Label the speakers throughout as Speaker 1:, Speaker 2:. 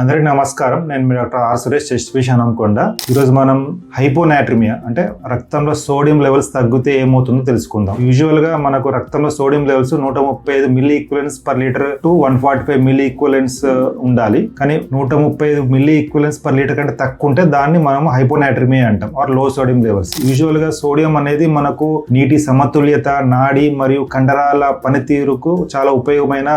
Speaker 1: అందరికీ నమస్కారం. నేను మీ doctor R Suresh chest physician ఈరోజు మనం హైపోనాట్రిమియా అంటే రక్తంలో సోడియం లెవెల్స్ తగ్గితే ఏమవుతుందో తెలుసుకుందాం. యూజువల్గా మనకు రక్తంలో సోడియం లెవెల్స్ నూట ముప్పై ఐదు milli equivalents per litre to one forty five milli equivalents ఉండాలి. కానీ నూట ముప్పై ఐదు మిల్లీ ఈక్వలెన్స్ పర్ లీటర్ కంటే తక్కువ ఉంటే దాన్ని మనం హైపోనాట్రిమియా అంటాం ఆర్లో సోడియం లెవెల్స్. యూజువల్గా సోడియం అనేది మనకు నీటి సమతుల్యత నాడి మరియు కండరాల పనితీరుకు చాలా ఉపయోగమైన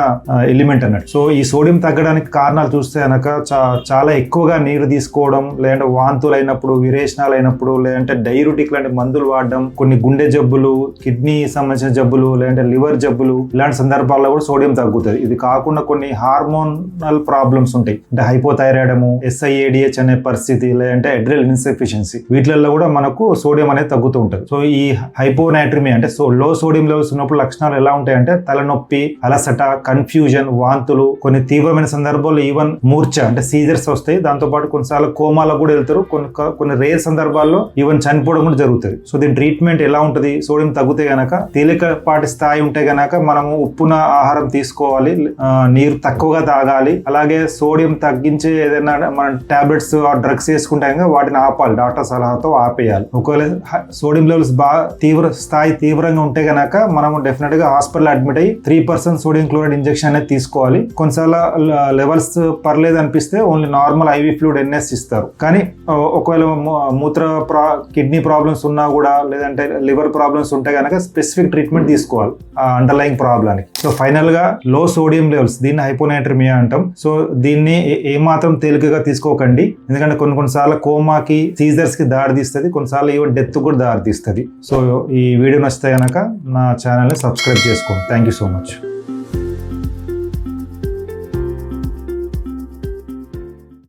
Speaker 1: ఎలిమెంట్ అన్నట్టు. సో ఈ సోడియం తగ్గడానికి కారణాలు చూస్తే కూడా చా- చాలా ఎక్కువగా నీరు తీసుకోవడం లేదంటే వాంతులు అయినప్పుడు విరేచనాలు అయినప్పుడు లేదంటే డైరుటిక్ లాంటి మందులు వాడడం కొన్ని గుండె జబ్బులు కిడ్నీ సంబంధించిన జబ్బులు లేదంటే లివర్ జబ్బులు ఇలాంటి సందర్భాల్లో కూడా సోడియం తగ్గుతుంది. ఇది కాకుండా కొన్ని హార్మోనల్ ప్రాబ్లమ్స్ ఉంటాయి. అంటే హైపోథైరాయిడము ఎస్ఐఏడిహెచ్ అనే పరిస్థితి లేదంటే అడ్రల్ ఇన్సఫిషియన్సీ వీటిల్లో కూడా మనకు సోడియం అనేది తగ్గుతూ ఉంటుంది. సో ఈ హైపోనైట్రిమి అంటే సో లో సోడియం లెవెల్స్ ఉన్నప్పుడు లక్షణాలు ఎలా ఉంటాయంటే తలనొప్పి అలసట కన్ఫ్యూజన్ వాంతులు కొన్ని తీవ్రమైన సందర్భాల్లో ఈవెన్ మూర్ఛ అంటే సీజర్స్ వస్తాయి. దాంతోపాటు కొన్నిసార్లు కోమాలో కూడా వెళ్తారు. కొన్ని కొన్ని రేర్ సందర్భాల్లో ఈవెన్ చనిపోవడం కూడా జరుగుతుంది. సో దీని ట్రీట్మెంట్ ఎలా ఉంటుంది? సోడియం తగ్గితే గనక తేలికపాటి స్థాయి ఉంటే గనక మనము ఉప్పున ఆహారం తీసుకోవాలి. నీరు తక్కువగా తాగాలి. అలాగే సోడియం తగ్గించే ఏదైనా మన టాబ్లెట్స్ డ్రగ్స్ వేసుకుంటే కనుక వాటిని ఆపాలి. డాక్టర్ సలహాతో ఆపేయాలి. ఒకవేళ సోడియం లెవెల్స్ బాగా తీవ్ర స్థాయి తీవ్రంగా ఉంటే గనక మనం డెఫినెట్గా హాస్పిటల్ అడ్మిట్ అయ్యి three percent sodium chloride injection అనేది తీసుకోవాలి. కొన్నిసార్లు లెవెల్స్ పర్లేదు అనిపిస్తే only normal IV fluid NS ఇస్తారు. కానీ ఒకవేళ మూ- మూత్ర ప్రా కిడ్నీ ప్రాబ్లమ్స్ ఉన్నా కూడా లేదంటే లివర్ ప్రాబ్లమ్స్ ఉంటే కనుక స్పెసిఫిక్ ట్రీట్మెంట్ తీసుకోవాలి ఆ అండర్లైంగ్ ప్రాబ్లానికి సో ఫైనల్గా లో సోడియం లెవెల్స్ దీన్ని హైపోనైట్రిమియా అంటాం. సో దీన్ని ఏ- ఏమాత్రం తేలికగా తీసుకోకండి. ఎందుకంటే కొన్ని కొన్నిసార్లు కోమాకి సీజర్స్కి దారి తీస్తుంది కొన్నిసార్లు ఈవెన్ డెత్ కూడా దారి తీస్తుంది. సో ఈ వీడియో నచ్చితే కనుక నా ఛానల్ని సబ్స్క్రైబ్ చేసుకోండి. Thank you so much